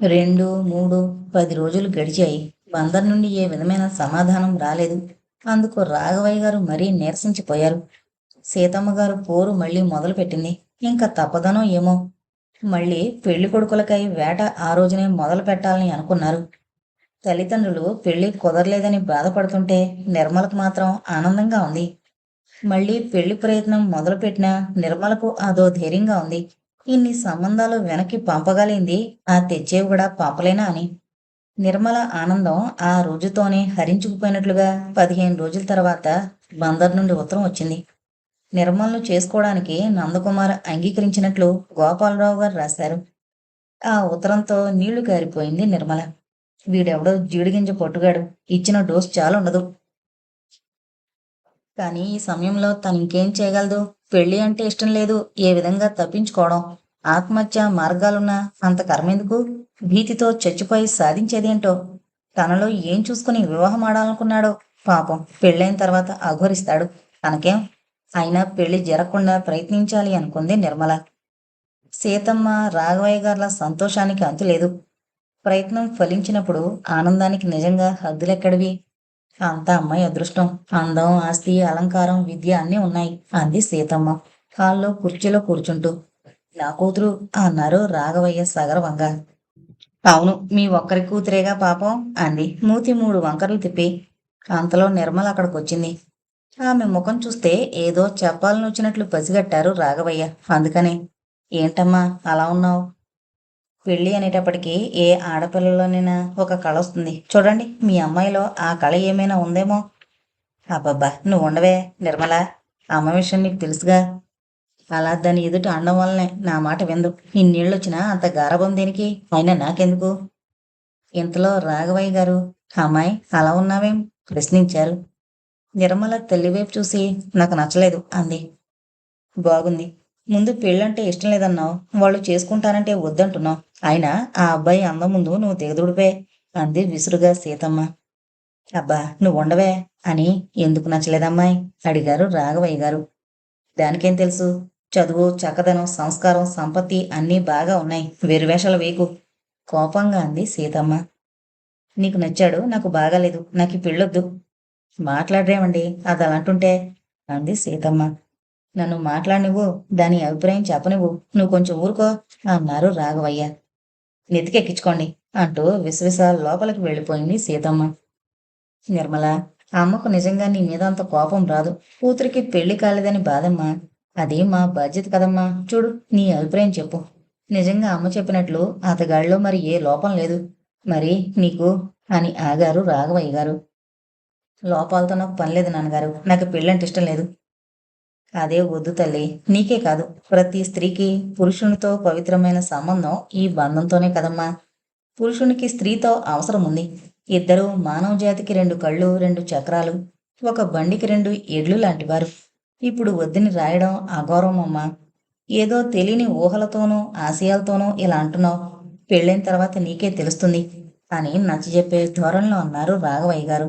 రెండు మూడు పది రోజులు గడిచాయి. బందర్ నుండి ఏ విధమైన సమాధానం రాలేదు. అందుకు రాఘవయ్య గారు మరీ నీరసించిపోయారు. సీతమ్మ గారు పోరు మళ్ళీ మొదలుపెట్టింది. ఇంకా తప్పదనో ఏమో? మళ్ళీ పెళ్ళి కొడుకులకై వేట ఆ రోజునే మొదలు పెట్టాలని అనుకున్నారు. తల్లిదండ్రులు పెళ్ళి కుదరలేదని బాధపడుతుంటే నిర్మలకు మాత్రం ఆనందంగా ఉంది. మళ్ళీ పెళ్ళి ప్రయత్నం మొదలుపెట్టినా నిర్మలకు అదో ధైర్యంగా ఉంది. ఇన్ని సంబంధాలు వెనక్కి పంపగలిగింది ఆ తెచ్చేవి కూడా పంపలేనా అని. నిర్మల ఆనందం ఆ రోజుతోనే హరించుకుపోయినట్లుగా పదిహేను రోజుల తర్వాత బందర్ నుండి ఉత్తరం వచ్చింది. నిర్మలను చేసుకోవడానికి నందకుమార్ అంగీకరించినట్లు గోపాలరావు గారు రాశారు. ఆ ఉత్తరంతో నీళ్ళు కారిపోయింది నిర్మల. వీడెవడో జీడిగింజ పట్టుగాడు ఇచ్చిన డోస్ చాలా ఉండదు కానీ ఈ సమయంలో తను ఇంకేం చేయగలదు? పెళ్ళి అంటే ఇష్టం లేదు. ఏ విధంగా తప్పించుకోవడం? ఆత్మహత్య మార్గాలున్నా అంత కర్మెందుకు? భీతితో చచ్చిపోయి సాధించేదేంటో? తనలో ఏం చూసుకుని వివాహం ఆడాలనుకున్నాడో? పాపం పెళ్ళైన తర్వాత అఘోరిస్తాడు. తనకేం? అయినా పెళ్ళి జరగకుండా ప్రయత్నించాలి అనుకుంది నిర్మల. సీతమ్మ రాఘవయ్య గార్ల సంతోషానికి అంతులేదు ప్రయత్నం ఫలించినప్పుడు ఆనందానికి నిజంగా హద్దులెక్కడివి? అంతా అమ్మాయి అదృష్టం. అందం ఆస్తి అలంకారం విద్య అన్నీ ఉన్నాయి అంది సీతమ్మ. హాల్లో కుర్చీలో కూర్చుంటూ నా కూతురు అన్నారు రాఘవయ్య సగర్వంగా అవును మీ ఒక్కరి కూతురేగా పాపం అంది. మూతి మూడు వంకరలు తిప్పి. అంతలో నిర్మల అక్కడికి వచ్చింది ఆమె ముఖం చూస్తే ఏదో చెప్పాలని వచ్చినట్లు పసిగట్టారు రాఘవయ్య. అందుకనే ఏంటమ్మా అలా ఉన్నావు? పెళ్ళి అనేటప్పటికీ ఏ ఆడపిల్లలోనైనా ఒక కళ వస్తుంది. చూడండి మీ అమ్మాయిలో ఆ కళ ఏమైనా ఉందేమో? అబ్బబ్బా నువ్వు ఉండవే నిర్మల. అమ్మ విషయం నీకు తెలుసుగా. అలా దాని ఎదుట అండం వల్లనే నా మాట విందు ఇన్నేళ్ళు వచ్చినా అంత గారభం దేనికి? అయినా నాకెందుకు? ఇంతలో రాఘవయ్య గారు అమ్మాయి అలా ఉన్నావేం? ప్రశ్నించారు. నిర్మల తల్లివైపు చూసి నాకు నచ్చలేదు అంది. బాగుంది. ముందు పెళ్ళంటే ఇష్టం లేదన్నావు. వాళ్ళు చేసుకుంటానంటే వద్దంటున్నావు. అయినా ఆ అబ్బాయి అందం ముందు నువ్వు తెగదుడిపే అంది విసురుగా సీతమ్మ. అబ్బా నువ్వు ఉండవే అని ఎందుకు నచ్చలేదమ్మాయి? అడిగారు రాఘవయ్య గారు. దానికేం తెలుసు? చదువు చక్కదనం సంస్కారం సంపత్తి అన్నీ బాగా ఉన్నాయి. వెరువేషాల వేకు కోపంగా అంది సీతమ్మ. నీకు నచ్చాడు నాకు బాగాలేదు నాకు పెళ్ళొద్దు. మాట్లాడరేమండి అది అలాంటుంటే అంది సీతమ్మ. నన్ను మాట్లాడినివ్వు దాని అభిప్రాయం చెప్పనివ్వు. నువ్వు కొంచెం ఊరుకో అన్నారు రాఘవయ్య. నెతికెక్కించుకోండి అంటూ విసవిస లోపలికి వెళ్ళిపోయింది సీతమ్మ. నిర్మల అమ్మకు నిజంగా నీ మీద అంత కోపం రాదు. కూతురికి పెళ్ళి కాలేదని బాధమ్మా. అది మా బాధ్యత కదమ్మా. చూడు నీ అభిప్రాయం చెప్పు. నిజంగా అమ్మ చెప్పినట్లు అతగాడిలో మరి ఏ లోపం లేదు. మరి నీకు అని ఆగారు రాఘవయ్య గారు. లోపాలతో నాకు పని లేదు నాన్నగారు. నాకు పెళ్ళంటే ఇష్టం లేదు. అదే వద్దు తల్లి. నీకే కాదు. ప్రతి స్త్రీకి పురుషునితో పవిత్రమైన సంబంధం ఈ బంధంతోనే కదమ్మా. పురుషునికి స్త్రీతో అవసరం ఉంది. ఇద్దరు మానవ జాతికి రెండు కళ్ళు రెండు చక్రాలు ఒక బండికి రెండు ఎడ్లు లాంటివారు ఇప్పుడు వద్దని రాయడం అగౌరవమమ్మా ఏదో తెలియని ఊహలతోనూ ఆశయాలతోనూ ఇలా అంటున్నావు. పెళ్ళైన తర్వాత నీకే తెలుస్తుంది. అని నచ్చజెప్పే ధోరణిలో అన్నారు రాఘవయ్య గారు.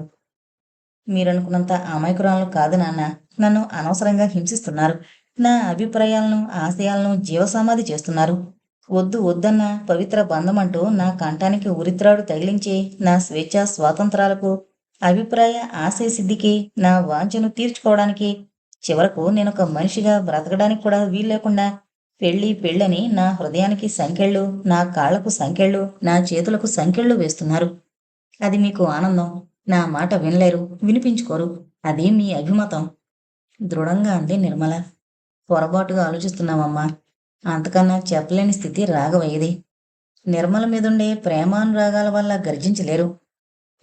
మీరనుకున్నంత అమాయకురాలను కాదు నాన్న. నన్ను అనవసరంగా హింసిస్తున్నారు. నా అభిప్రాయాలను ఆశయాలను జీవసమాధి చేస్తున్నారు. వద్దు వద్దన్న పవిత్ర బంధం అంటూ నా కంఠానికి ఉరిత్రాడు తగిలించి నా స్వేచ్ఛ స్వాతంత్రాలకు అభిప్రాయ ఆశయ సిద్ధికి నా వాంఛను తీర్చుకోవడానికి చివరకు నేను ఒక మనిషిగా బ్రతకడానికి కూడా వీల్లేకుండా పెళ్ళి పెళ్ళని నా హృదయానికి సంకెళ్ళు నా కాళ్ళకు సంకెళ్ళు నా చేతులకు సంకెళ్ళు వేస్తున్నారు. అది మీకు ఆనందం. నా మాట వినలేరు వినిపించుకోరు. అది మీ అభిమతం. దృఢంగా అంది నిర్మల. పొరపాటుగా ఆలోచిస్తున్నామమ్మా అంతకన్నా చెప్పలేని స్థితి రాగవయ్యేది నిర్మల మీదుండే ప్రేమానురాగాల వల్ల గర్జించలేరు.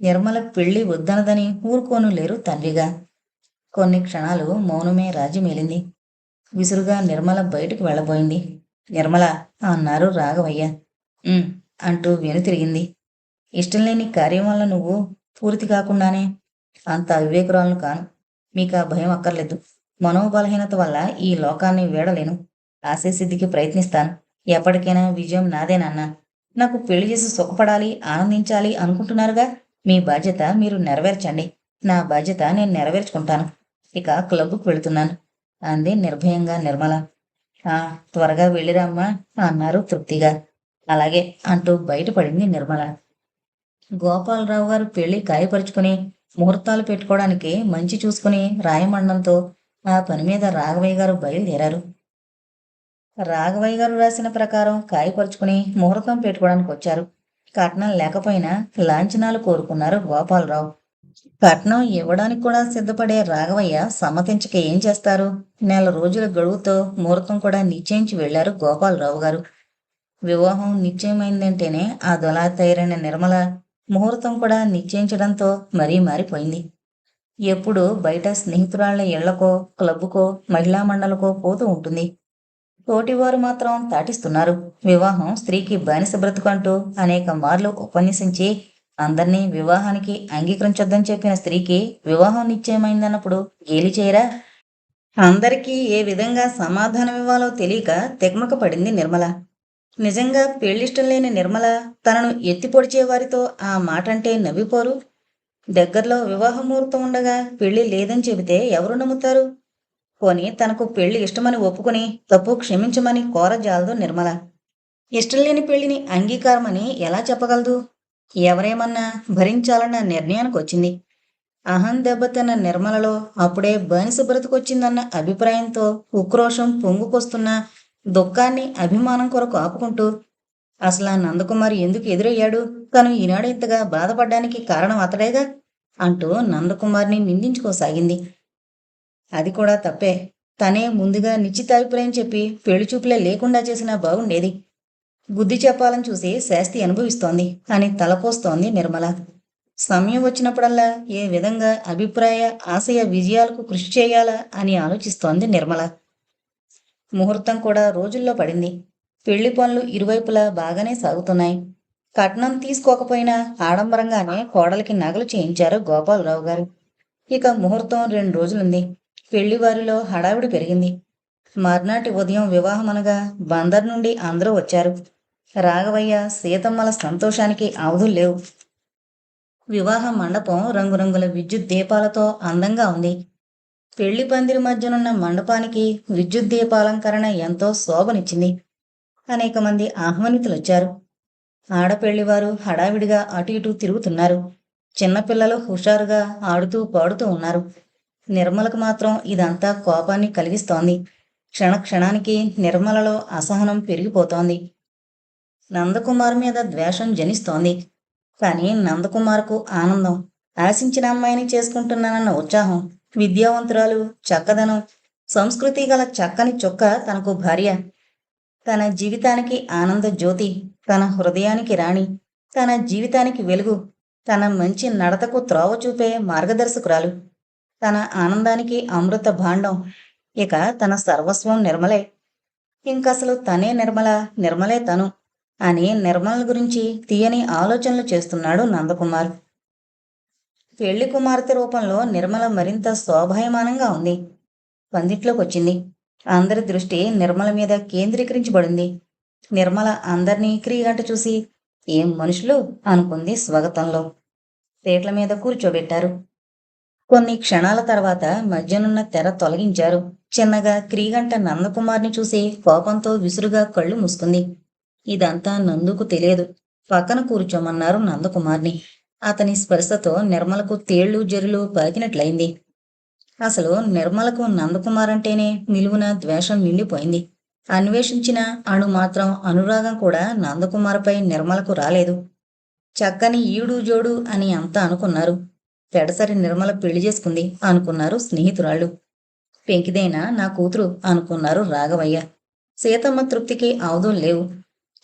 నిర్మల పెళ్ళి వద్దనదని ఊరుకోను లేరు తండ్రిగా. కొన్ని క్షణాలు మౌనమే రాజ్యమేలింది విసురుగా నిర్మల బయటకు వెళ్ళబోయింది. నిర్మల అన్నారు రాఘవయ్య. అంటూ అంటూ వెనుతిరిగింది ఇష్టం లేని కార్యం వల్ల నువ్వు పూర్తి కాకుండానే అంత అవివేకురాలను కాను. మీకు ఆ భయం అక్కర్లేదు. మనోబలహీనత వల్ల ఈ లోకాన్ని వీడలేను. ఆశయసిద్ధికి ప్రయత్నిస్తాను. ఎప్పటికైనా విజయం నాదేనన్నా నాకు పెళ్ళి చేసి సుఖపడాలి ఆనందించాలి అనుకుంటున్నారుగా. మీ బాధ్యత మీరు నెరవేర్చండి. నా బాధ్యత నేను నెరవేర్చుకుంటాను. ఇక క్లబ్కు వెళుతున్నాను. అంది నిర్భయంగా నిర్మల. ఆ త్వరగా వెళ్ళిరామ్మా అన్నారు తృప్తిగా. అలాగే అంటూ బయటపడింది నిర్మల. గోపాలరావు గారు పెళ్ళి కాయపరుచుకుని ముహూర్తాలు పెట్టుకోవడానికి మంచి చూసుకుని రాయమండంతో ఆ పని మీద రాఘవయ్య గారు బయలుదేరారు. రాఘవయ్య గారు రాసిన ప్రకారం కాయపరుచుకుని ముహూర్తం పెట్టుకోవడానికి వచ్చారు. కట్నం లేకపోయినా లాంఛనాలు కోరుకున్నారు గోపాలరావు. కట్నం ఇవ్వడానికి కూడా సిద్ధపడే రాఘవయ్య సమ్మతించక ఏం చేస్తారు? నెల రోజుల గడువుతో ముహూర్తం కూడా నిశ్చయించి వెళ్ళారు గోపాలరావు గారు. వివాహం నిశ్చయమైందంటేనే ఆ దొలా తయారైన నిర్మల ముహూర్తం కూడా నిశ్చయించడంతో మరీ మారిపోయింది. ఎప్పుడు బయట స్నేహితురాళ్ళ ఇళ్ళకో క్లబ్బుకో మహిళా మండలకో పోతూ ఉంటుంది. తోటివారు మాత్రం తాటిస్తున్నారు. వివాహం స్త్రీకి బానిస బ్రతుకు అంటూ అనేక మార్లు ఉపన్యసించి అందరినీ వివాహానికి అంగీకరించొద్దని చెప్పిన స్త్రీకి వివాహం నిశ్చయమైందన్నప్పుడు గేలి చేయరా? అందరికీ ఏ విధంగా సమాధానం ఇవ్వాలో తెలియక తెగ్మక పడింది నిర్మల. నిజంగా పెళ్ళిష్టం లేని నిర్మల తనను ఎత్తిపొడిచే వారితో ఆ మాట అంటే నవ్విపోరు. దగ్గరలో వివాహ ముహూర్తం ఉండగా పెళ్ళి లేదని చెబితే ఎవరు నమ్ముతారు? పోని తనకు పెళ్ళి ఇష్టమని ఒప్పుకుని తప్పు క్షమించమని కోరజాలదు నిర్మల. ఇష్టం లేని పెళ్ళిని అంగీకారమని ఎలా చెప్పగలదు? ఎవరేమన్నా భరించాలన్న నిర్ణయానికి వచ్చింది అహం దెబ్బతిన్న నిర్మలలో అప్పుడే బానిస బ్రతుకొచ్చిందన్న అభిప్రాయంతో ఉక్రోషం పొంగుకొస్తున్న దుఃఖాన్ని అభిమానం కొరకు ఆపుకుంటూ అసలు నందకుమారి ఎందుకు ఎదురయ్యాడు? తను ఈనాడు ఇంతగా బాధపడ్డానికి కారణం అతడేగా? అంటూ నందకుమార్ని నిందించుకోసాగింది. అది కూడా తప్పే. తనే ముందుగా నిశ్చితాభిప్రాయం చెప్పి పెళ్ళి చూపులే లేకుండా చేసినా బాగుండేది బుద్ధి చెప్పాలని చూసి శాస్తి అనుభవిస్తోంది అని తలపోస్తోంది నిర్మల. సమయం వచ్చినప్పుడల్లా ఏ విధంగా అభిప్రాయ ఆశయ విజయాలకు కృషి చేయాలా అని ఆలోచిస్తోంది నిర్మల. ముహూర్తం కూడా రోజుల్లో పడింది. పెళ్ళి పనులు ఇరువైపులా బాగానే సాగుతున్నాయి. కట్నం తీసుకోకపోయినా ఆడంబరంగానే కోడలికి నగలు చేయించారు గోపాలరావు గారు. ఇక ముహూర్తం రెండు రోజులుంది. పెళ్ళివారిలో హడావిడి పెరిగింది. మర్నాటి ఉదయం వివాహం అనగా బందర్ నుండి అందరూ వచ్చారు. రాఘవయ్య సీతమ్మల సంతోషానికి అవధులు లేవు. వివాహ మండపం రంగురంగుల విద్యుత్ దీపాలతో అందంగా ఉంది. పెళ్ళి పందిరి మధ్యనున్న మండపానికి విద్యుత్ దీపాలంకరణ ఎంతో శోభనిచ్చింది. అనేక మంది ఆహ్వానితులొచ్చారు. ఆడపెళ్ళివారు హడావిడిగా అటు ఇటు తిరుగుతున్నారు. చిన్నపిల్లలు హుషారుగా ఆడుతూ పాడుతూ ఉన్నారు. నిర్మలకు మాత్రం ఇదంతా కోపాన్ని కలిగిస్తోంది. క్షణ క్షణానికి నిర్మలలో అసహనం పెరిగిపోతోంది. నందకుమార్ మీద ద్వేషం జనిస్తోంది. కానీ నందకుమార్కు ఆనందం ఆశించిన అమ్మాయిని చేసుకుంటున్నానన్న ఉత్సాహం విద్యావంతురాలు చక్కదనం సంస్కృతి గల చక్కని చొక్క తనకు భార్య. తన జీవితానికి ఆనంద జ్యోతి తన హృదయానికి రాణి తన జీవితానికి వెలుగు తన మంచి నడతకు త్రోవ చూపే మార్గదర్శకురాలు. తన ఆనందానికి అమృత భాండం ఇక తన సర్వస్వం నిర్మలే. ఇంకసలు తనే నిర్మల నిర్మలే తను అని నిర్మల గురించి తీయని ఆలోచనలు చేస్తున్నాడు నందకుమార్. పెళ్ళి కుమార్తె రూపంలో నిర్మల మరింత శోభాయమానంగా ఉంది. పందిట్లోకి వచ్చింది అందరి దృష్టి నిర్మల మీద కేంద్రీకరించబడింది. నిర్మల అందర్నీ క్రియగంట చూసి ఏం మనుషులు అనుకుంది స్వాగతంలో. పేట్ల మీద కూర్చోబెట్టారు. కొన్ని క్షణాల తర్వాత మధ్యనున్న తెర తొలగించారు. చిన్నగా క్రీగంట నందకుమార్ని చూసి కోపంతో విసురుగా కళ్ళు మూసుకుంది. ఇదంతా నందుకు తెలియదు. పక్కన కూర్చోమన్నారు నందకుమార్ని. అతని స్పర్శతో నిర్మలకు తేళ్ళు జరులు పాకినట్లయింది అసలు నిర్మలకు నందకుమార్ అంటేనే నిలువున ద్వేషం నిండిపోయింది. అన్వేషించిన అణు మాత్రం అనురాగం కూడా నందకుమార్పై నిర్మలకు రాలేదు. చక్కని ఈడు జోడు అని అంతా అనుకున్నారు. పెడసరి నిర్మల పెళ్ళి చేసుకుంది అనుకున్నారు స్నేహితురాళ్ళు. పెంకిదైనా? నా కూతురు అనుకున్నారు రాఘవయ్య. సీతమ్మ తృప్తికి అవధం లేవు.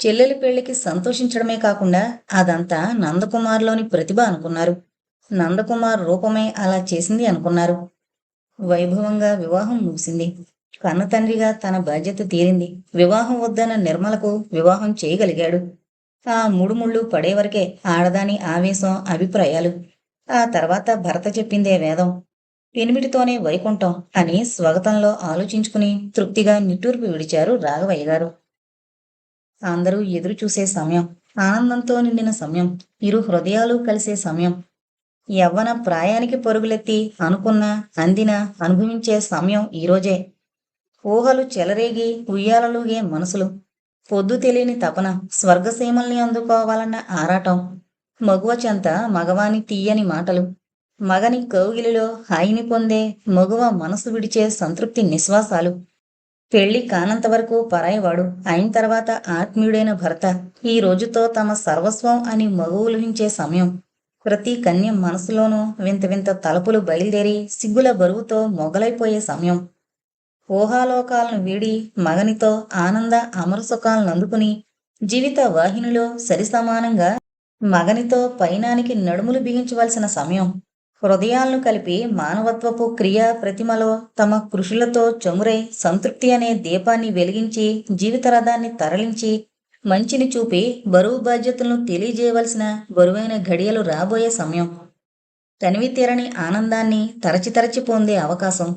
చెల్లెలి పెళ్ళికి సంతోషించడమే కాకుండా అదంతా నందకుమార్లోని ప్రతిభ అనుకున్నారు. నందకుమార్ రూపమే అలా చేసింది అనుకున్నారు. వైభవంగా వివాహం ముగిసింది. కన్న తండ్రిగా తన బాధ్యత తీరింది. వివాహం వద్దన్న నిర్మలకు వివాహం చేయగలిగాడు. ఆ ముడుముళ్ళు పడేవరకే ఆడదాని ఆవేశం అభిప్రాయాలు. ఆ తర్వాత భర్త చెప్పిందే వేదం. పెనిమిటితోనే వైకుంఠం అని స్వాగతంలో ఆలోచించుకుని తృప్తిగా నిట్టూర్పు విడిచారు రాఘవయ్య గారు. అందరూ ఎదురు చూసే సమయం ఆనందంతో నిండిన సమయం ఇరు హృదయాలు కలిసే సమయం. యవ్వన ప్రాయానికి పరుగులెత్తి అనుకున్న అందిన అనుభవించే సమయం ఈరోజే ఊహలు చెలరేగి ఉయ్యాలలుగే మనసులు. పొద్దు తెలియని తపన స్వర్గసీమల్ని అందుకోవాలన్న ఆరాటం. మగువ చెంత మగవాని తీయని మాటలు. మగని కౌగిలిలో హాయిని పొందే మగువ మనసు విడిచే సంతృప్తి నిశ్వాసాలు. పెళ్ళి కానంత వరకు పరాయవాడు అయిన తర్వాత ఆత్మీయుడైన భర్త. ఈ రోజుతో తమ సర్వస్వం అని మగువులుహించే సమయం. ప్రతి కన్య మనసులోనూ వింత వింత తలుపులు బయలుదేరి సిగ్గుల బరువుతో మొగలైపోయే సమయం. ఊహాలోకాలను వీడి మగనితో ఆనంద అమరసుఖాలను అందుకుని జీవిత వాహినిలో సరిసమానంగా మగనితో పైనానికి నడుములు బిగించవలసిన సమయం. హృదయాలను కలిపి మానవత్వపు క్రియా ప్రతిమలో తమ కృషులతో చమురై సంతృప్తి అనే దీపాన్ని వెలిగించి జీవితరథాన్ని తరలించి మంచిని చూపి బరువు బాధ్యతలను తెలియజేయవలసిన బరువైన ఘడియలు రాబోయే సమయం. తనివి తీరని ఆనందాన్ని తరచితరచి పొందే అవకాశం.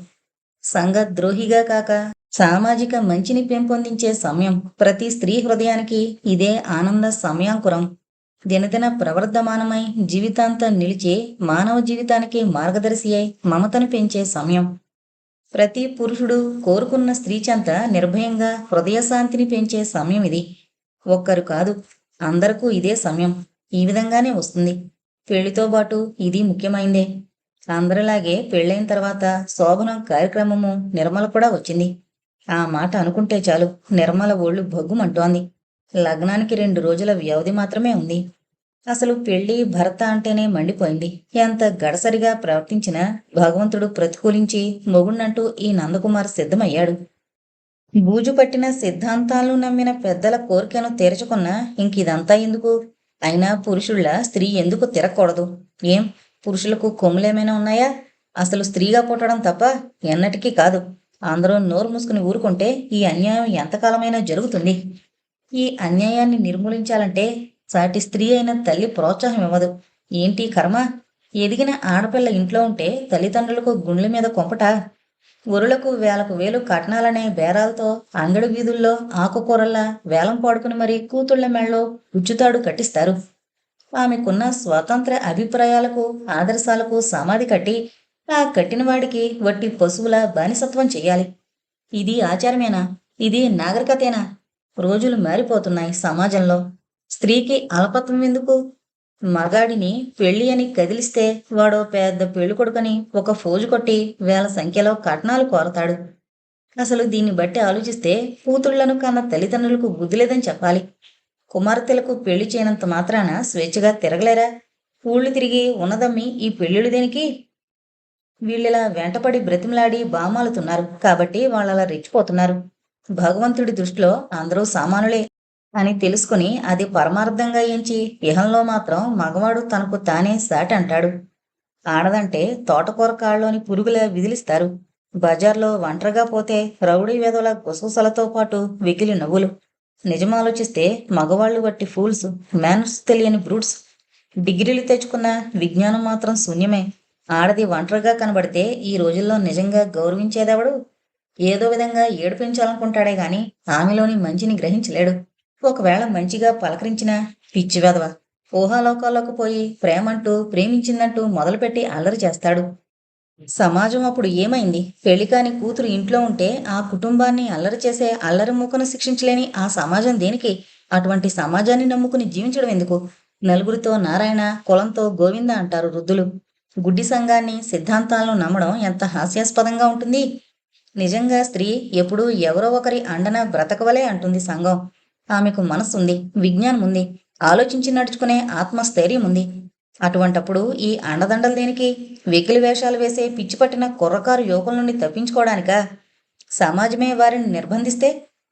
సంఘ ద్రోహిగా కాక సామాజిక మంచిని పెంపొందించే సమయం. ప్రతి స్త్రీ హృదయానికి ఇదే ఆనంద సమయాంకురం. దినదిన ప్రవర్ధమానమై జీవితాంతం నిలిచే మానవ జీవితానికి మార్గదర్శి అయి మమతను పెంచే సమయం. ప్రతి పురుషుడు కోరుకున్న స్త్రీ చెంత నిర్భయంగా హృదయశాంతిని పెంచే సమయం ఇది. ఒక్కరు కాదు అందరికూ ఇదే సమయం. ఈ విధంగానే వస్తుంది. పెళ్ళితో పాటు ఇది ముఖ్యమైందే. అందరిలాగే పెళ్ళైన తర్వాత శోభనం కార్యక్రమము నిర్మల కూడా వచ్చింది. ఆ మాట అనుకుంటే చాలు. నిర్మల ఒళ్ళు భగ్గుమంటోంది. లగ్నానికి రెండు రోజుల వ్యవధి మాత్రమే ఉంది. అసలు పెళ్ళి భర్త అంటేనే మండిపోయింది. ఎంత గడసరిగా ప్రవర్తించినా భగవంతుడు ప్రతికూలించి మొగుణ్ణంటూ ఈ నందకుమార్ సిద్ధమయ్యాడు. బూజు పట్టిన సిద్ధాంతాలను నమ్మిన పెద్దల కోరికను తీర్చుకున్న ఇంకిదంతా ఎందుకు? అయినా పురుషుళ్ళ స్త్రీ ఎందుకు తిరగకూడదు? ఏం? పురుషులకు కొమ్ములేమైనా ఉన్నాయా? అసలు స్త్రీగా పుట్టడం తప్ప ఎన్నటికీ కాదు. అందరూ నోరు మూసుకుని ఊరుకుంటే ఈ అన్యాయం ఎంతకాలమైనా జరుగుతుంది. ఈ అన్యాయాన్ని నిర్మూలించాలంటే సాటి స్త్రీ అయిన తల్లి ప్రోత్సాహం ఇవ్వదు. ఏంటి కర్మ? ఎదిగిన ఆడపిల్ల ఇంట్లో ఉంటే తల్లిదండ్రులకు గుండెల మీద కొంపట. ఒరులకు వేలకు వేలు కట్నాలనే బేరాలతో అంగడి వీధుల్లో ఆకుకూరల్లా వేలం పాడుకుని మరీ కూతుళ్ళ మెళ్ళలో ఉచ్చుతాడు కట్టిస్తారు. ఆమెకున్న స్వాతంత్ర అభిప్రాయాలకు ఆదర్శాలకు సమాధి కట్టి ఆ కట్టిన వాడికి వట్టి పశువుల బానిసత్వం చెయ్యాలి. ఇది ఆచారమేనా? ఇది నాగరికతేనా? రోజులు మారిపోతున్నాయి సమాజంలో. స్త్రీకి అల్పత్వం ఎందుకు? మగాడిని పెళ్ళి అని కదిలిస్తే వాడో పెద్ద పెళ్ళి కొడుకని ఒక ఫోజు కొట్టి వేల సంఖ్యలో కట్నాలు కోరతాడు. అసలు దీన్ని బట్టి ఆలోచిస్తే కూతుళ్ళను కన్న తల్లిదండ్రులకు బుద్ధి లేదని చెప్పాలి. కుమార్తెలకు పెళ్ళి చేయనంత మాత్రాన స్వేచ్ఛగా తిరగలేరా? ఊళ్ళు తిరిగి ఉన్నదమ్మి ఈ పెళ్ళిళ్ళు దేనికి? వీళ్ళిలా వెంటపడి బ్రతిమలాడి బామాలుతున్నారు. కాబట్టి వాళ్ళలా రెచ్చిపోతున్నారు. భగవంతుడి దృష్టిలో అందరూ సామానులే అని తెలుసుకుని అది పరమార్థంగా ఎంచి ఇహంలో మాత్రం మగవాడు తనకు తానే సాటి అంటాడు. ఆడదంటే తోటకూర కాళ్ళలోని పురుగుల విదిలిస్తారు. బజార్లో ఒంటరిగా పోతే రౌడీ వేదల గుసగుసలతో పాటు వికిలి నవ్వులు. నిజమాలోచిస్తే మగవాళ్ళు వట్టి ఫూల్స్ మ్యానర్స్ తెలియని బ్రూట్స్. డిగ్రీలు తెచ్చుకున్న విజ్ఞానం మాత్రం శూన్యమే. ఆడది ఒంటరిగా కనబడితే ఈ రోజుల్లో నిజంగా గౌరవించేదెవడు? ఏదో విధంగా ఏడిపించాలనుకుంటాడే గాని ఆమెలోని మంచిని గ్రహించలేడు. ఒకవేళ మంచిగా పలకరించిన పిచ్చి వెధవ. ఊహాలోకాల్లోకి పోయి ప్రేమంటూ ప్రేమించిందంటూ మొదలుపెట్టి అల్లరి చేస్తాడు. సమాజం అప్పుడు ఏమైంది? పెళ్ళికాని కూతురు ఇంట్లో ఉంటే ఆ కుటుంబాన్ని అల్లరి చేసే అల్లరి మూకను శిక్షించలేని ఆ సమాజం దేనికి? అటువంటి సమాజాన్ని నమ్ముకుని జీవించడం ఎందుకు? నలుగురితో నారాయణ కులంతో గోవింద అంటారు వృద్ధులు. గుడ్డి సంఘాన్ని సిద్ధాంతాలను నమ్మడం ఎంత హాస్యాస్పదంగా ఉంటుంది? నిజంగా స్త్రీ ఎప్పుడూ ఎవరో ఒకరి అండన బ్రతకవలే అంటుంది సంఘం. ఆమెకు మనస్సుంది విజ్ఞానం ఉంది ఆలోచించి నడుచుకునే ఆత్మస్థైర్యం ఉంది అటువంటప్పుడు ఈ అండదండలు దేనికి? వెకిలి వేషాలు వేసే పిచ్చిపట్టిన కుర్రకారు యువకుల నుండి తప్పించుకోవడానికా? సమాజమే వారిని నిర్బంధిస్తే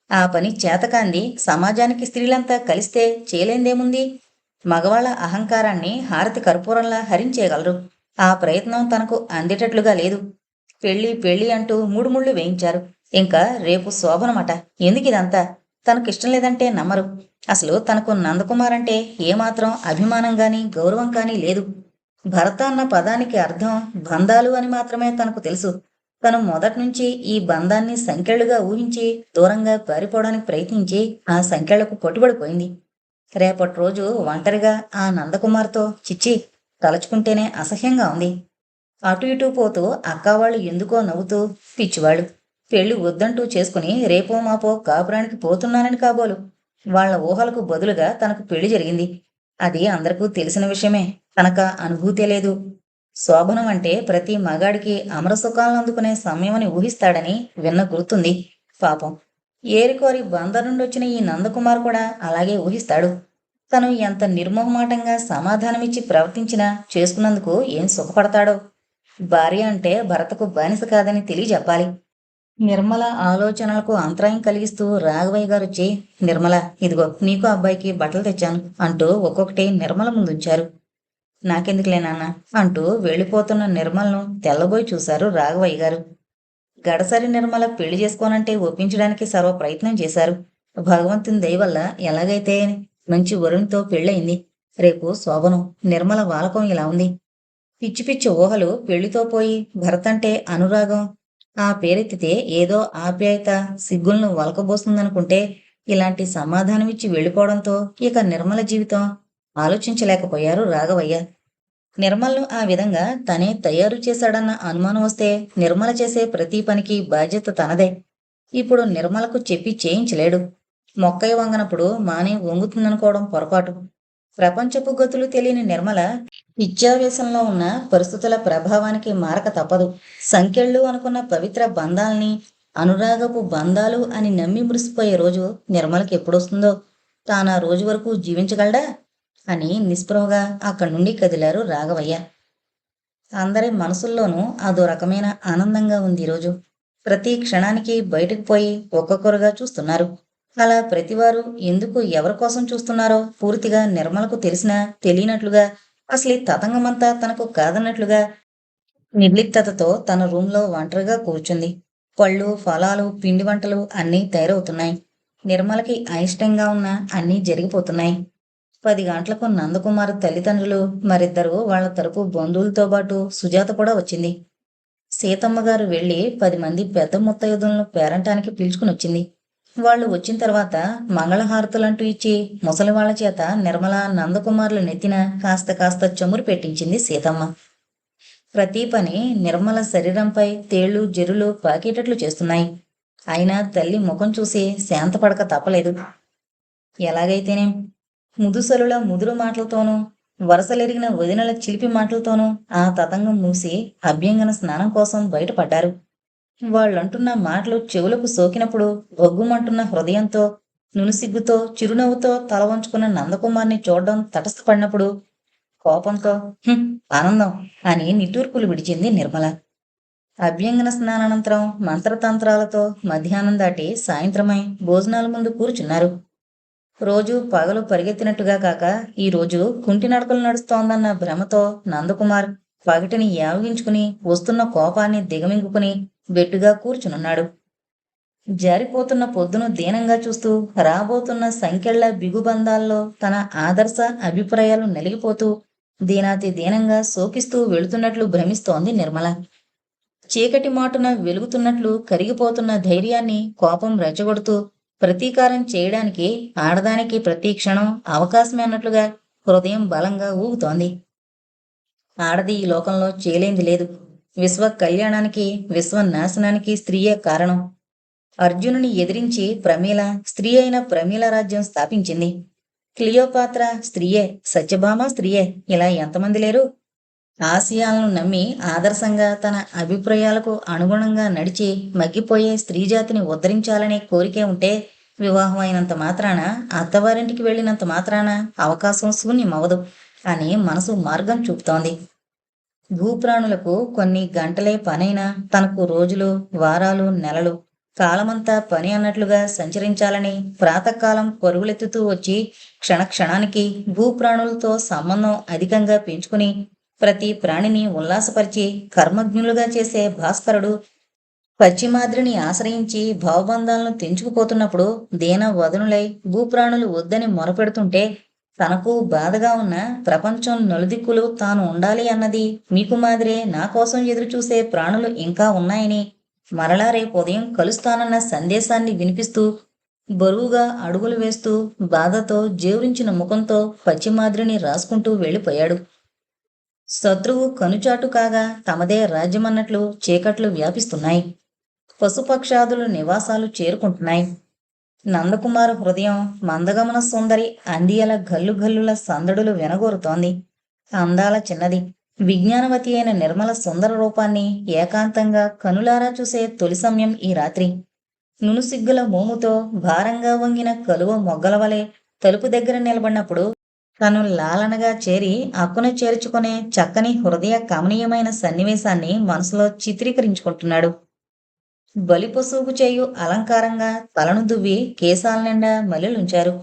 ఆ పని చేతకాంది సమాజానికి స్త్రీలంతా కలిస్తే చేయలేందేముంది? మగవాళ్ళ అహంకారాన్ని హారతి కర్పూరంలా హరించేయగలరు. ఆ ప్రయత్నం తనకు అందేటట్లుగా లేదు. పెళ్ళి పెళ్ళి అంటూ మూడు ముళ్ళు వేయించారు. ఇంకా రేపు శోభనమట. ఎందుకిదంతా తనకిష్టం లేదంటే నమ్మరు. అసలు తనకు నందకుమార్ అంటే ఏమాత్రం అభిమానం కానీ గౌరవం కానీ లేదు. భరత అన్న పదానికి అర్థం బంధాలు అని మాత్రమే తనకు తెలుసు. తను మొదటి నుంచి ఈ బంధాన్ని సంఖ్యలుగా ఊహించి దూరంగా పారిపోవడానికి ప్రయత్నించి ఆ సంఖ్యలకు పట్టుబడిపోయింది రేపటి రోజు ఒంటరిగా ఆ నందకుమార్తో చిచ్చి తలుచుకుంటేనే అసహ్యంగా ఉంది. అటు ఇటు పోతూ అక్క వాళ్ళు ఎందుకో నవ్వుతూ పిచ్చివాళ్ళు పెళ్ళి వద్దంటూ చేసుకుని రేపో మాపో కాపురానికి పోతున్నానని కాబోలు. వాళ్ళ ఊహలకు బదులుగా తనకు పెళ్ళి జరిగింది. అది అందరికీ తెలిసిన విషయమే. తనక అనుభూతే లేదు. శోభనం అంటే ప్రతి మగాడికి అమరసుఖాలను అందుకునే సమయమని ఊహిస్తాడని విన్న గుర్తుంది. పాపం. ఏరికోరి బందర్ నుండి వచ్చిన ఈ నందకుమార్ కూడా అలాగే ఊహిస్తాడు. తను ఎంత నిర్మోహమాటంగా సమాధానమిచ్చి ప్రవర్తించినా చేసుకున్నందుకు ఏం సుఖపడతాడో. భార్య అంటే భర్తకు బానిస కాదని తెలియజెప్పాలి నిర్మల ఆలోచనలకు అంతరాయం కలిగిస్తూ రాఘవయ్య గారు వచ్చి నిర్మల ఇదిగో నీకు అబ్బాయికి బట్టలు తెచ్చాను అంటూ ఒక్కొక్కటి నిర్మల ముందుంచారు నాకెందుకులే అంటూ వెళ్ళిపోతున్న నిర్మలను తెల్లబోయి చూశారు రాఘవయ్య గారు. గడసరి నిర్మల పెళ్ళి చేసుకోనంటే ఒప్పించడానికి సర్వ ప్రయత్నం చేశారు. భగవంతుని దయ వల్ల ఎలాగైతే మంచి వరుణ్తో పెళ్ళయింది. రేపు శోభనం నిర్మల వాలకం ఇలా ఉంది. పిచ్చి పిచ్చి ఊహలు పెళ్ళితో పోయి భరతంటే అనురాగం. ఆ పేరెత్తితే ఏదో ఆప్యాయత సిగ్గులను వలకబోస్తుందనుకుంటే ఇలాంటి సమాధానమిచ్చి వెళ్ళిపోవడంతో ఇక నిర్మల జీవితం ఆలోచించలేకపోయారు రాఘవయ్య. నిర్మల్ను ఆ విధంగా తనే తయారు చేశాడన్న అనుమానం వస్తే నిర్మల చేసే ప్రతి పనికి బాధ్యత తనదే. ఇప్పుడు నిర్మలకు చెప్పి చేయించలేడు. మొక్కయ్య వంగనప్పుడు మానే వంగుతుందనుకోవడం పొరపాటు. ప్రపంచపు గతులు తెలియని నిర్మల విద్యావేశంలో ఉన్న పరిస్థితుల ప్రభావానికి మారక తప్పదు. సంఖ్యళ్ళు అనుకున్న పవిత్ర బంధాల్ని అనురాగపు బంధాలు అని నమ్మి మురిసిపోయే రోజు నిర్మలకి ఎప్పుడొస్తుందో? తాను ఆ రోజు వరకు జీవించగలడా? అని నిస్పృహగా అక్కడి నుండి కదిలారు రాఘవయ్య. అందరి మనసుల్లోనూ అదో రకమైన ఆనందంగా ఉంది ఈరోజు ప్రతి క్షణానికి బయటకు పోయి ఒక్కొక్కరుగా చూస్తున్నారు. అలా ప్రతివారు ఎందుకు ఎవరి కోసం చూస్తున్నారో పూర్తిగా నిర్మలకు తెలిసినా తెలియనట్లుగా అసలు ఈ తతంగమంతా తనకు కాదన్నట్లుగా నిర్లిప్తతతో తన రూంలో ఒంటరిగా కూర్చుంది. పళ్ళు ఫలాలు పిండి వంటలు అన్నీ తయారవుతున్నాయి. నిర్మలకి అయిష్టంగా ఉన్న అన్నీ జరిగిపోతున్నాయి. పది గంటలకు నందకుమార్ తల్లిదండ్రులు మరిద్దరు వాళ్ళ తరపు బంధువులతో పాటు సుజాత కూడా వచ్చింది. సీతమ్మ గారు వెళ్ళి పది మంది పెద్ద ముత్తయుధులను పేరంటానికి పిలుచుకుని వచ్చింది వాళ్ళు వచ్చిన తర్వాత మంగళహారతులంటూ ఇచ్చి ముసలి వాళ్ళ చేత నిర్మల నందకుమార్లు నెత్తిన కాస్త కాస్త చమురు పెట్టించింది సీతమ్మ. ప్రతి పని నిర్మల శరీరంపై తేళ్ళు జెరులు పాకేటట్లు చేస్తున్నాయి. అయినా తల్లి ముఖం చూసి శాంతపడక తప్పలేదు. ఎలాగైతేనేం ముదుసలుల ముదురు మాటలతోనూ వరసలెరిగిన వదినల చిలిపి మాటలతోనూ ఆ తతంగం మూసి అభ్యంగన స్నానం కోసం బయటపడ్డారు. వాళ్ళంటున్న మాటలు చెవులకు సోకినప్పుడు ఒగ్గుమంటున్న హృదయంతో నునుసిగ్గుతో చిరునవ్వుతో తల వంచుకున్న నందకుమార్ని చూడడం తటస్థపడినప్పుడు కోపంతో ఆనందం అని నిట్టూర్పులు విడిచింది నిర్మల. అభ్యంగన స్నానానంతరం మంత్రతంత్రాలతో మధ్యాహ్నం దాటి సాయంత్రమై భోజనాల ముందు కూర్చున్నారు. రోజు పగలు పరిగెత్తినట్టుగా కాక ఈ రోజు కుంటి నడకలు నడుస్తోందన్న భ్రమతో నందకుమార్ పగటిని యావగించుకుని వస్తున్న కోపాన్ని దిగమింగుకుని బెట్టుగా కూర్చునున్నాడు. జారిపోతున్న పొద్దును దీనంగా చూస్తూ రాబోతున్న సంఖ్యళ్ళ బిగుబంధాల్లో తన ఆదర్శ అభిప్రాయాలు నలిగిపోతూ దీనాతి దీనంగా శోకిస్తూ వెళుతున్నట్లు భ్రమిస్తోంది నిర్మల. చీకటి మాటున వెలుగుతున్నట్లు కరిగిపోతున్న ధైర్యాన్ని కోపం రెచ్చగొడుతూ ప్రతీకారం చేయడానికి ఆడదానికి ప్రతి క్షణం అవకాశమే అన్నట్లుగా హృదయం బలంగా ఊగుతోంది. ఆడది ఈ లోకంలో చేయలేంది లేదు. విశ్వ కళ్యాణానికి విశ్వ నాశనానికి స్త్రీయే కారణం. అర్జునుని ఎదిరించి ప్రమీల స్త్రీ అయిన ప్రమీల రాజ్యం స్థాపించింది. క్లియోపాత్ర స్త్రీయే సత్యభామ స్త్రీయే. ఇలా ఎంతమంది లేరు? ఆశయాలను నమ్మి ఆదర్శంగా తన అభిప్రాయాలకు అనుగుణంగా నడిచి మగ్గిపోయే స్త్రీ జాతిని ఉద్ధరించాలనే కోరికే ఉంటే వివాహం అయినంత మాత్రాన అత్తవారింటికి వెళ్ళినంత మాత్రాన అవకాశం శూన్యమవదు అని మనసు మార్గం చూపుతోంది. భూప్రాణులకు కొన్ని గంటలే పనైనా తనకు రోజులు వారాలు నెలలు కాలమంతా పని అన్నట్లుగా సంచరించాలని ప్రాతకాలం పరుగులెత్తుతూ వచ్చి క్షణక్షణానికి భూప్రాణులతో సంబంధం అధికంగా పెంచుకుని ప్రతి ప్రాణిని ఉల్లాసపరిచి కర్మజ్ఞులుగా చేసే భాస్కరుడు పశ్చిమాద్రిని ఆశ్రయించి భావబంధాలను తెంచుకుపోతున్నప్పుడు దీన వదనులై భూప్రాణులు వద్దని మొరపెడుతుంటే తనకు బాధగా ఉన్న ప్రపంచం నలుదిక్కులు తాను ఉండాలి అన్నది మీకు మాదిరే నా కోసం ఎదురుచూసే ప్రాణులు ఇంకా ఉన్నాయని మరలా రేపు ఉదయం కలుస్తానన్న సందేశాన్ని వినిపిస్తూ బరువుగా అడుగులు వేస్తూ బాధతో జేవురించిన ముఖంతో పచ్చిమాదిరిని రాసుకుంటూ వెళ్ళిపోయాడు. శత్రువు కనుచాటు కాగా తమదే రాజ్యమన్నట్లు చీకట్లు వ్యాపిస్తున్నాయి. పశుపక్షాదులు నివాసాలు చేరుకుంటున్నాయి. నందకుమారు హృదయం మందగమన సుందరి అందియల గల్లు గల్లుల సందడులు వినగోరుతోంది. అందాల చిన్నది. విజ్ఞానవతి అయిన నిర్మల సుందర రూపాన్ని ఏకాంతంగా కనులారా చూసే తొలి సమయం ఈ రాత్రి. నునుసిగ్గుల మోముతో భారంగా వంగిన కలువ మొగ్గల వలె తలుపు దగ్గర నిలబడినప్పుడు తను లాలనగా చేరి అక్కున చేర్చుకునే చక్కని హృదయ కమనీయమైన సన్నివేశాన్ని మనసులో చిత్రీకరించుకుంటున్నాడు. బలిపశువుకు చేయు అలంకారంగా తలను దువ్వి కేశాల నిండా మల్లెలుంచారు.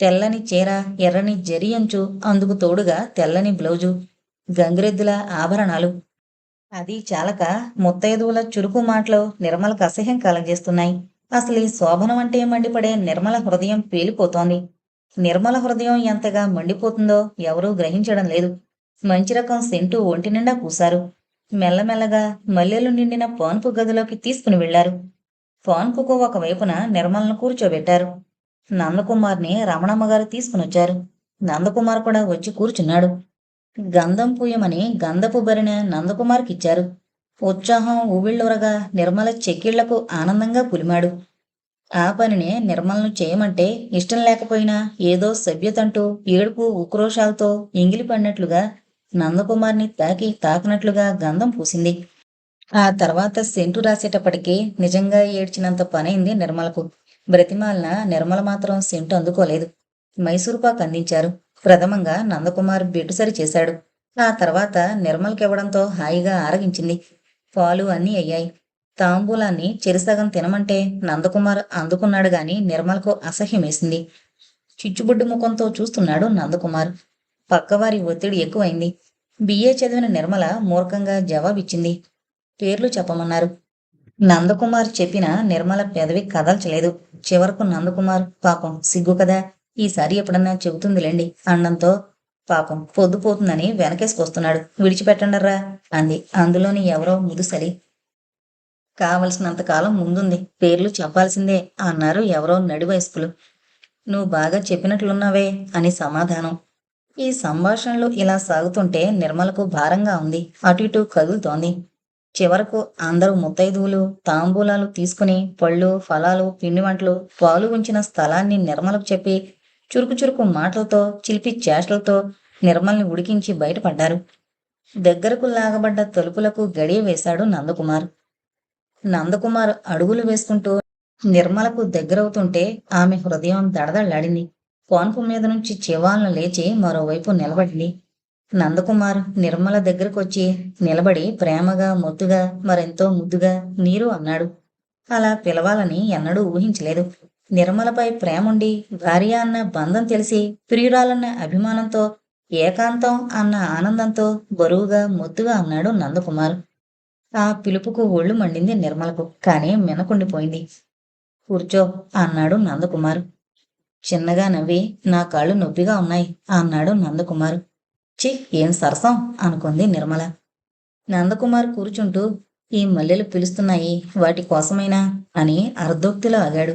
తెల్లని చీర ఎర్రని జరి అంచు అందుకు తోడుగా తెల్లని బ్లౌజు గంగిరెద్దుల ఆభరణాలు. అది చాలక ముత్తైదువుల చురుకు మాటలు నిర్మలకు అసహ్యం కలగజేస్తున్నాయి అసలు ఈ శోభనం అంటే మండిపడే నిర్మల హృదయం పేలిపోతోంది. నిర్మల హృదయం ఎంతగా మండిపోతుందో ఎవరూ గ్రహించడం లేదు. మంచి రకం సెంటు ఒంటి నిండా పూశారు మెల్లమెల్లగా మల్లెలు నిండిన పాన్పు గదిలోకి తీసుకుని వెళ్ళారు పాన్పుకు ఒకవైపున నిర్మలను కూర్చోబెట్టారు. నందకుమార్ని రమణమ్మ గారు తీసుకునొచ్చారు. నందకుమార్ కూడా వచ్చి కూర్చున్నాడు. గంధం పూయమని గంధపు బరిన నందకుమార్కిచ్చారు. ఉత్సాహం ఉవ్విళ్ళూరగా నిర్మల చెక్కిళ్ళకు ఆనందంగా పులిమాడు. ఆ పనినే నిర్మలను చేయమంటే ఇష్టం లేకపోయినా ఏదో సభ్యతంటూ ఏడుపు ఉక్రోషాలతో ఇంగిలిపడినట్లుగా నందకుమార్ని తాకి తాకినట్లుగా గంధం పూసింది. ఆ తర్వాత సెంటు రాసేటప్పటికీ నిజంగా ఏడ్చినంత పనైంది నిర్మలకు. బ్రతిమాలిన నిర్మల మాత్రం సెంటు అందుకోలేదు. మైసూరుపాకు అందించారు. ప్రథమంగా నందకుమార్ సరి చేశాడు. ఆ తర్వాత నిర్మల్కివ్వడంతో హాయిగా ఆరగించింది. పాలు అన్నీ అయ్యాయి. తాంబూలాన్ని చెరిసగం తినమంటే నందకుమార్ అందుకున్నాడు గాని నిర్మలకు అసహ్యమేసింది. చిచ్చుబుడ్డు ముఖంతో చూస్తున్నాడు నందకుమార్. పక్కవారి ఒత్తిడి ఎక్కువైంది. బిఏ చదివిన నిర్మల మూర్ఖంగా జవాబిచ్చింది. పేర్లు చెప్పమన్నారు. నందకుమార్ చెప్పిన నిర్మల పెదవి కదల్చలేదు. చివరకు నందకుమార్ పాపం సిగ్గు కదా? ఈసారి ఎప్పుడన్నా చెబుతుందిలేండి అన్నంతో పాపం పొద్దుపోతుందని వెనకేసుకొస్తున్నాడు విడిచిపెట్టండర్రా అంది. అందులోని ఎవరో ముదుసలి. కావలసినంతకాలం ముందుంది. పేర్లు చెప్పాల్సిందే అన్నారు ఎవరో నడివయస్కులు. నువ్వు బాగా చెప్పినట్లున్నావే అని సమాధానం. ఈ సంభాషణలు ఇలా సాగుతుంటే నిర్మలకు భారంగా ఉంది. అటు ఇటు కదులుతోంది. చివరకు అందరూ ముత్తైదువులు తాంబూలాలు తీసుకుని పళ్ళు ఫలాలు పిండి వంటలు పాలు ఉంచిన స్థలాన్ని నిర్మలకు చెప్పి చురుకు చురుకు మాటలతో చిలిపి చేష్టలతో నిర్మల్ని ఉడికించి బయటపడ్డారు. దగ్గరకు లాగబడ్డ తలుపులకు గడియ వేశాడు నందకుమార్. నందకుమార్ అడుగులు వేసుకుంటూ నిర్మలకు దగ్గరవుతుంటే ఆమె హృదయం దడదళ్ళాడింది పాన్పు మీద నుంచి చివాలను లేచి మరోవైపు నిలబడింది నందకుమార్ నిర్మల దగ్గరకొచ్చి నిలబడి ప్రేమగా ముద్దుగా మరెంతో ముద్దుగా నీరు అన్నాడు. అలా పిలవాలని ఎన్నడూ ఊహించలేదు. నిర్మలపై ప్రేముండి భార్య అన్న బంధం తెలిసి ప్రియురాలన్న అభిమానంతో ఏకాంతం అన్న ఆనందంతో బరువుగా ముద్దుగా అన్నాడు నందకుమార్. ఆ పిలుపుకు ఒళ్ళు మండింది నిర్మలకు కానీ మినకుండిపోయింది. కూర్చో అన్నాడు నందకుమార్. చిన్నగా నవ్వి నా కాళ్ళు నొప్పిగా ఉన్నాయి అన్నాడు నందకుమార్. చి ఏం సరసం? అనుకుంది నిర్మల. నందకుమార్ కూర్చుంటూ ఈ మల్లెలు పిలుస్తున్నాయి వాటి కోసమైనా? అని అర్ధోక్తిలో ఆగాడు.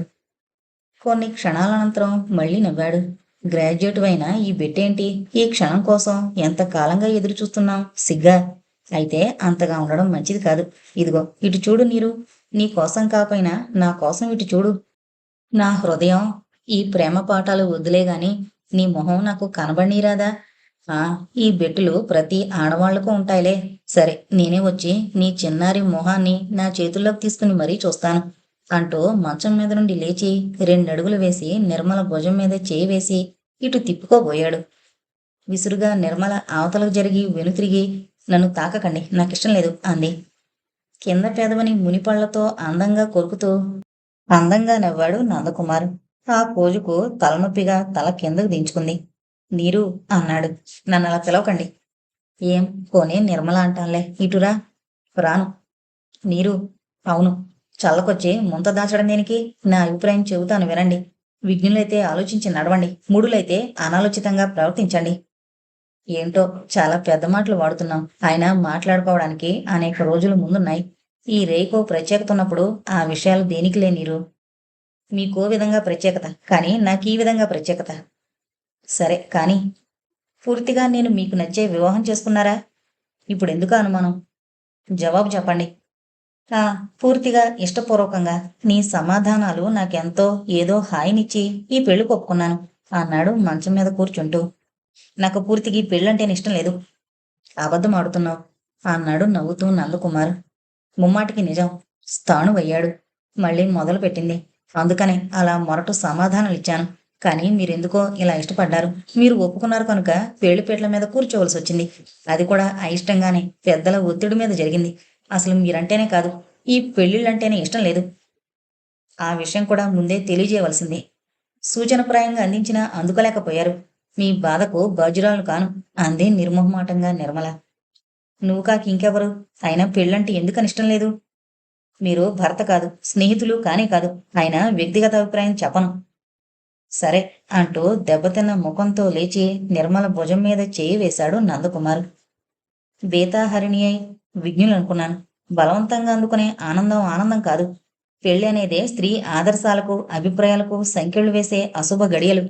కొన్ని క్షణాలనంతరం మళ్ళీ నవ్వాడు. గ్రాడ్యుయేట్ అయిన ఈ బిడ్డేంటి? ఈ క్షణం కోసం ఎంత కాలంగా ఎదురు చూస్తున్నాం? సిగ్గా? అయితే అంతగా ఉండడం మంచిది కాదు. ఇదిగో ఇటు చూడు నీరు. నీ కోసం కాకపోయినా నా కోసం ఇటు చూడు. నా హృదయం ఈ ప్రేమ పాఠాలు వదిలే గాని నీ మొహం నాకు కనబడిరాదా ఆ ఈ బెట్టులు ప్రతి ఆడవాళ్ళకు ఉంటాయిలే. సరే నేనే వచ్చి నీ చిన్నారి మొహాన్ని నా చేతుల్లోకి తీసుకుని మరీ చూస్తాను. అంటూ మంచం మీద నుండి లేచి రెండడుగులు వేసి నిర్మల భుజం మీద చేయి వేసి ఇటు తిప్పుకోబోయాడు. విసురుగా నిర్మల అవతలకు జరిగి వెనుతిరిగి నన్ను తాకకండి నాకిష్టం లేదు అంది. కింద పెదవని మునిపళ్ళతో అందంగా కొరుకుతూ అందంగా నవ్వాడు నందకుమారు. ఆ పోజుకు తలనొప్పిగా తల కిందకు దించుకుంది. నీరు అన్నాడు. నన్ను అలా పిలవకండి. ఏం? పోనీ నిర్మల అంటానులే. ఇటురా. రాను. నీరు? అవును. చల్లకొచ్చి ముంత దాచడం దేనికి? నా అభిప్రాయం చెబుతాను వినండి. విఘ్నులైతే ఆలోచించి నడవండి. మూడులైతే అనాలోచితంగా ప్రవర్తించండి. ఏంటో? చాలా పెద్ద మాటలు వాడుతున్నాం ఆయన మాట్లాడుకోవడానికి అనేక రోజులు ముందున్నాయి. ఈ రేకో ప్రత్యేకత ఉన్నప్పుడు ఆ విషయాలు దేనికి లేనిరు మీకో విధంగా ప్రత్యేకత కానీ నాకు ఈ విధంగా ప్రత్యేకత. సరే కానీ పూర్తిగా నేను మీకు నచ్చే వివాహం చేసుకున్నారా? ఇప్పుడు ఎందుకు అనుమానం? జవాబు చెప్పండి. పూర్తిగా ఇష్టపూర్వకంగా నీ సమాధానాలు నాకెంతో ఏదో హాయినిచ్చి ఈ పెళ్ళి ఒప్పుకున్నాను అన్నాడు మంచం మీద కూర్చుంటూ. నాకు పూర్తిగా ఈ పెళ్ళంటేనే ఇష్టం లేదు. అబద్ధం ఆడుతున్నావు అన్నాడు నవ్వుతూ నందకుమార్. ముమ్మాటికి నిజం స్థాణువయ్యాడు. మళ్ళీ మొదలు పెట్టింది అందుకని అలా మొరటు సమాధానాలు ఇచ్చాను కానీ మీరెందుకో ఇలా ఇష్టపడ్డారు. మీరు ఒప్పుకున్నారు కనుక పేళ్ళిపేట్ల మీద కూర్చోవలసి వచ్చింది. అది కూడా అయిష్టంగానే పెద్దల ఒత్తిడి మీద జరిగింది. అసలు మీరంటేనే కాదు ఈ పెళ్ళిళ్ళంటేనే ఇష్టం లేదు. ఆ విషయం కూడా ముందే తెలియజేయవలసింది. సూచనప్రాయంగా అందించినా అందుకోలేకపోయారు. మీ బాధకు బాజురాలు కాను అంది నిర్మోహమాటంగా నిర్మల. నువ్వు కాకి ఇంకెవరు? అయినా పెళ్ళంటే ఎందుకని ఇష్టం లేదు? మీరు భర్త కాదు స్నేహితులు కానే కాదు ఆయన వ్యక్తిగత అభిప్రాయం చెప్పను. సరే అంటూ దెబ్బతిన్న ముఖంతో లేచి నిర్మల భుజం మీద చేయి వేశాడు నందకుమార్. బేతాహరిణి అయి విజ్ఞులనుకున్నాను బలవంతంగా అందుకునే ఆనందం ఆనందం కాదు. పెళ్ళి అనేదే స్త్రీ ఆదర్శాలకు అభిప్రాయాలకు సంఖ్యలు వేసే అశుభ గడియలు.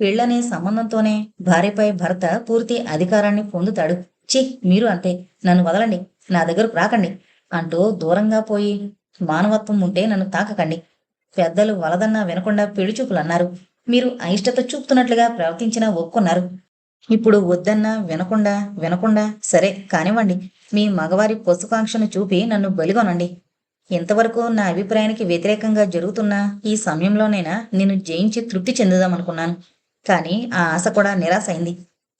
పెళ్ళనే సంబంధంతోనే భార్యపై భర్త పూర్తి అధికారాన్ని పొందుతాడు. చి మీరు అంతే. నన్ను వదలండి. నా దగ్గరకు రాకండి. అంటూ దూరంగా పోయి మానవత్వం ఉంటే నన్ను తాకకండి. పెద్దలు వలదన్నా వినకుండా పెళ్ళిచూపులు అన్నారు. మీరు అయిష్టత చూపుతున్నట్లుగా ప్రవర్తించినా ఒప్పుకున్నారు. ఇప్పుడు వద్దన్నా వినకుండా వినకుండా సరే కానివ్వండి. మీ మగవారి పొసుకాంక్షను చూపి నన్ను బలిగొనండి. ఇంతవరకు నా అభిప్రాయానికి వ్యతిరేకంగా జరుగుతున్న ఈ సమయంలోనైనా నేను జయించి తృప్తి చెందుదామనుకున్నాను. కానీ ఆ ఆశ కూడా నిరాశ అయింది.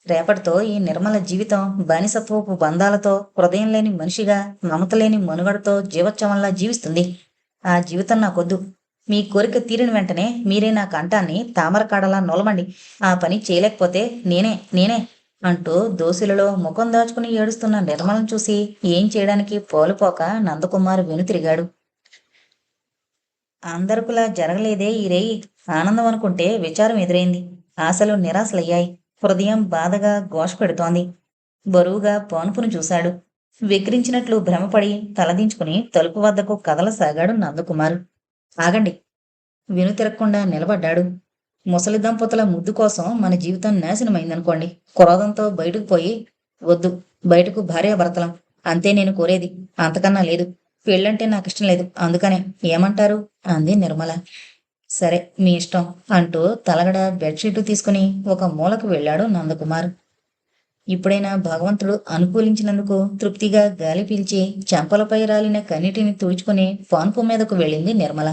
రేపటితో ఈ నిర్మల జీవితం బానిసత్వపు బంధాలతో హృదయం లేని మనిషిగా మమత లేని మనుగడతో జీవోత్సవంలా జీవిస్తుంది. ఆ జీవితం నాకొద్దు మీ కోరిక తీరిన వెంటనే మీరే నా కంఠాన్ని తామరకాడలా నొలమండి. ఆ పని చేయలేకపోతే నేనే నేనే అంటూ దోసులలో ముఖం దాచుకుని ఏడుస్తున్న నిర్మలను చూసి ఏం చేయడానికి పోలుపోక నందకుమార్ వెనుతిరిగాడు. అందరికులా జరగలేదే ఈ రేయి. ఆనందం అనుకుంటే విచారం ఎదురైంది. ఆశలు నిరాశలయ్యాయి. హృదయం బాధగా ఘోష పెడుతోంది బరువుగా పానుపును చూశాడు. విక్రించినట్లు భ్రమపడి తలదించుకుని తలుపు వద్దకు కదలసాగాడు నందకుమార్. ఆగండి. వెనుతిరగకుండా నిలబడ్డాడు. ముసలి దంపతుల ముద్దు కోసం మన జీవితం నాశనమైందనుకోండి. క్రోధంతో బయటకు పోయి వద్దు. బయటకు భార్యాభర్తలం అంతే నేను కోరేది. అంతకన్నా లేదు. పెళ్ళంటే నాకు ఇష్టం లేదు. అందుకనే ఏమంటారు? అంది నిర్మల. సరే మీ ఇష్టం అంటూ తలగడ బెడ్షీటు తీసుకుని ఒక మూలకు వెళ్ళాడు నందకుమార్. ఇప్పుడైనా భగవంతుడు అనుకూలించినందుకు తృప్తిగా గాలి పీల్చి చెంపలపై రాలిన కన్నిటిని తుడుచుకుని పాన్పు మీదకు వెళ్ళింది నిర్మల.